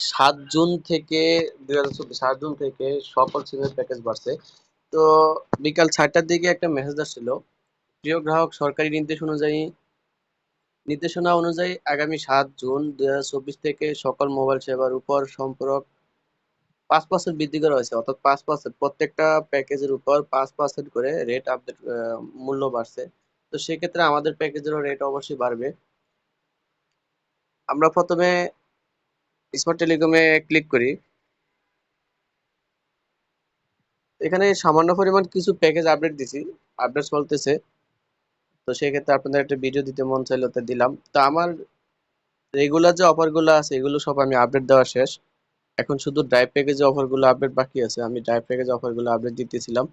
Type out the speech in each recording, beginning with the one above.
সাত জুন থেকে দুই হাজার চব্বিশ, সাত জুন থেকে সকল সিমের প্যাকেজ বাড়ছে। তো বিকাল চারটার দিকে একটা মেসেজ আসছিল। প্রিয় গ্রাহক, সরকারি নির্দেশ অনুযায়ী, নির্দেশনা অনুযায়ী আগামী সাত জুন দুই হাজার চব্বিশ থেকে সকল মোবাইল সেবার উপর সম্পর্ক পাঁচ পার্সেন্ট বৃদ্ধি করা হয়েছে। অর্থাৎ পাঁচ পার্সেন্ট প্রত্যেকটা প্যাকেজের উপর পাঁচ পার্সেন্ট করে রেট আপডেট মূল্য বাড়ছে। তো সেক্ষেত্রে আমাদের প্যাকেজেরও রেট অবশ্যই বাড়বে। আমরা প্রথমে স্মার্ট টেলিকমে ক্লিক করি। এখানে সামান্য পরিমাণ কিছু প্যাকেজ আপডেট দিছি। আপডেট চলতেছে তো সেক্ষেত্রে আপনাদের একটা ভিডিও দিতে মন চাইলো, তো দিলাম। তো আমার রেগুলার যে অফারগুলো আছে, এগুলো সব আমি আপডেট দেওয়া শেষ। এখন শুধু ড্রাইভ প্যাকেজে অফারগুলো আপডেট বাকি আছে। আমি ড্রাইভ প্যাকেজ অফারগুলো আপডেট দিতেছিলাম।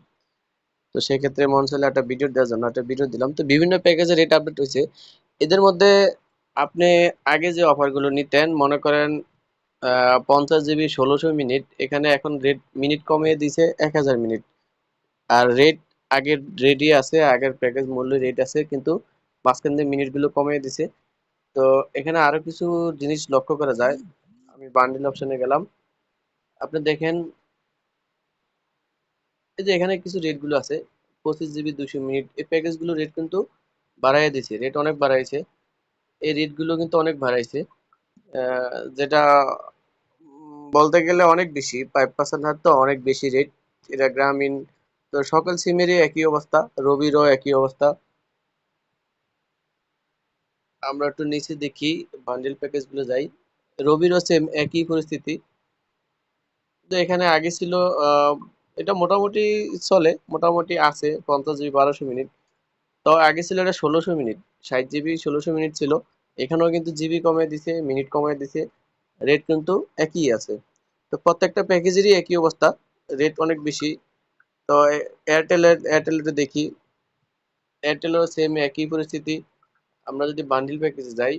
তো সেক্ষেত্রে মন চাইলে একটা ভিডিও দেওয়ার জন্য একটা ভিডিও দিলাম। তো বিভিন্ন প্যাকেজের রেট আপডেট হয়েছে এদের মধ্যে আপনি আগে যে অফারগুলো নিতেন, মনে করেন পঞ্চাশ জিবি ষোলোশো মিনিট। এখানে এখন রেট মিনিট কমিয়ে দিছে এক হাজার মিনিট। আর রেট আগের রেডি আছে, আগের প্যাকেজ মূল্য রেট আছে, কিন্তু মাঝখান দিয়ে মিনিটগুলো কমিয়ে দিছে। তো এখানে আরও কিছু জিনিস লক্ষ্য করা যায়। আমি বান্ডিল অপশানে গেলাম। আপনি দেখেন, এই যে এখানে কিছু রেটগুলো আছে, পঁচিশ জিবি দুশো মিনিট। এই প্যাকেজগুলো রেট কিন্তু বাড়াই দিছে রেট অনেক বাড়াইছে। এই রেটগুলো কিন্তু অনেক বাড়াইছে। যেটা বলতে গেলে অনেক বেশি। ফাইভ পার্সেন্ট হার তো অনেক বেশি রেট এটা গ্রামীণ, তো সকল সিমেরই একই অবস্থা, রবিরও একই অবস্থা। আমরা একটু নিচে দেখি বান্ডেল প্যাকেজগুলো যাই। রবিরও সেম একই পরিস্থিতি। তো এখানে আগে ছিল এটা মোটামুটি চলে, মোটামুটি আছে, পঞ্চাশ জিবি বারোশো মিনিট। তো আগে ছিল এটা ষোলোশো মিনিট, ষাট জিবি ষোলোশো মিনিট ছিল। এখানেও কিন্তু জিবি কমে দিছে, মিনিট কমে দিছে রেট কিন্তু একই আছে। তো প্রত্যেকটা প্যাকেজেরই একই অবস্থা রেট অনেক বেশি। তো এয়ারটেলের এয়ারটেলের দেখি এয়ারটেলেরও সেম একই পরিস্থিতি। আমরা যদি বান্ডিল প্যাকেজে যাই,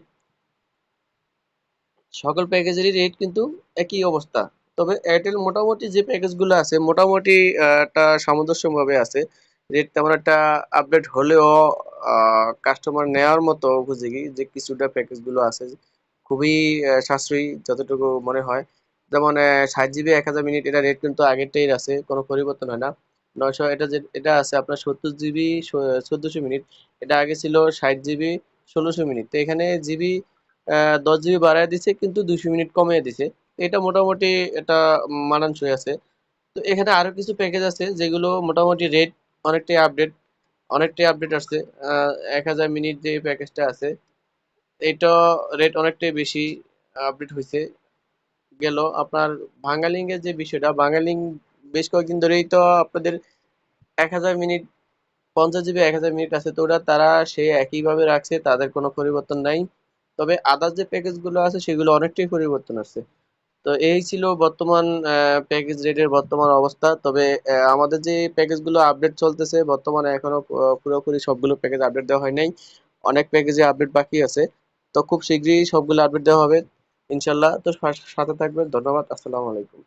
সকল প্যাকেজেরই রেট কিন্তু একই অবস্থা। তবে এয়ারটেল মোটামুটি যে প্যাকেজগুলো আছে, মোটামুটি একটা সামঞ্জস্যভাবে আছে। রেট তেমন একটা আপডেট হলেও কাস্টমার নেওয়ার মতো উপযোগী যে কিছুটা প্যাকেজগুলো আছে, খুবই সাশ্রয়ী যতটুকু মনে হয়। যেমন ষাট জিবি এক হাজার মিনিট, এটা রেট কিন্তু আগেরটাই আছে, কোনো পরিবর্তন হয় না। নয়শো, এটা যে, এটা আছে আপনার সত্তর জিবি চোদ্দশো মিনিট, এটা আগে ছিল ষাট জিবি ষোলোশো মিনিট। তো এখানে জিবি দশ জিবি বাড়ায় দিছে, কিন্তু দুশো মিনিট কমিয়ে দিছে। এটা মোটামুটি এটা মানানসই আছে। তো এখানে আরও কিছু প্যাকেজ আছে, যেগুলো মোটামুটি রেট অনেকটাই আপডেট অনেকটাই আপডেট আসছে। এক হাজার মিনিট যে প্যাকেজটা আছে, এটা রেট অনেকটাই বেশি আপডেট হয়েছে গেল আপনার বাঙালিং এর যে বিষয়টা বাঙালিং বেশ কয়েকদিন ধরেই তো আপনাদের এক হাজার মিনিট, পঞ্চাশ জিবি এক হাজার মিনিট আছে, তো ওটা তারা সে একইভাবে রাখছে, তাদের কোনো পরিবর্তন নাই। তবে আদার্স যে প্যাকেজগুলো আছে, সেগুলো অনেকটাই পরিবর্তন আসছে। তো এই ছিল বর্তমান প্যাকেজ রেটের বর্তমান অবস্থা। তবে আমাদের যে প্যাকেজগুলো আপডেট চলতেছে, বর্তমানে এখনও পুরোপুরি সবগুলো প্যাকেজ আপডেট দেওয়া হয় নাই। অনেক প্যাকেজে আপডেট বাকি আছে। তো খুব শীঘ্রই সবগুলো আপডেট দেওয়া হবে, ইনশাল্লাহ। তো সাথে থাকবেন। ধন্যবাদ। আসসালামু আলাইকুম।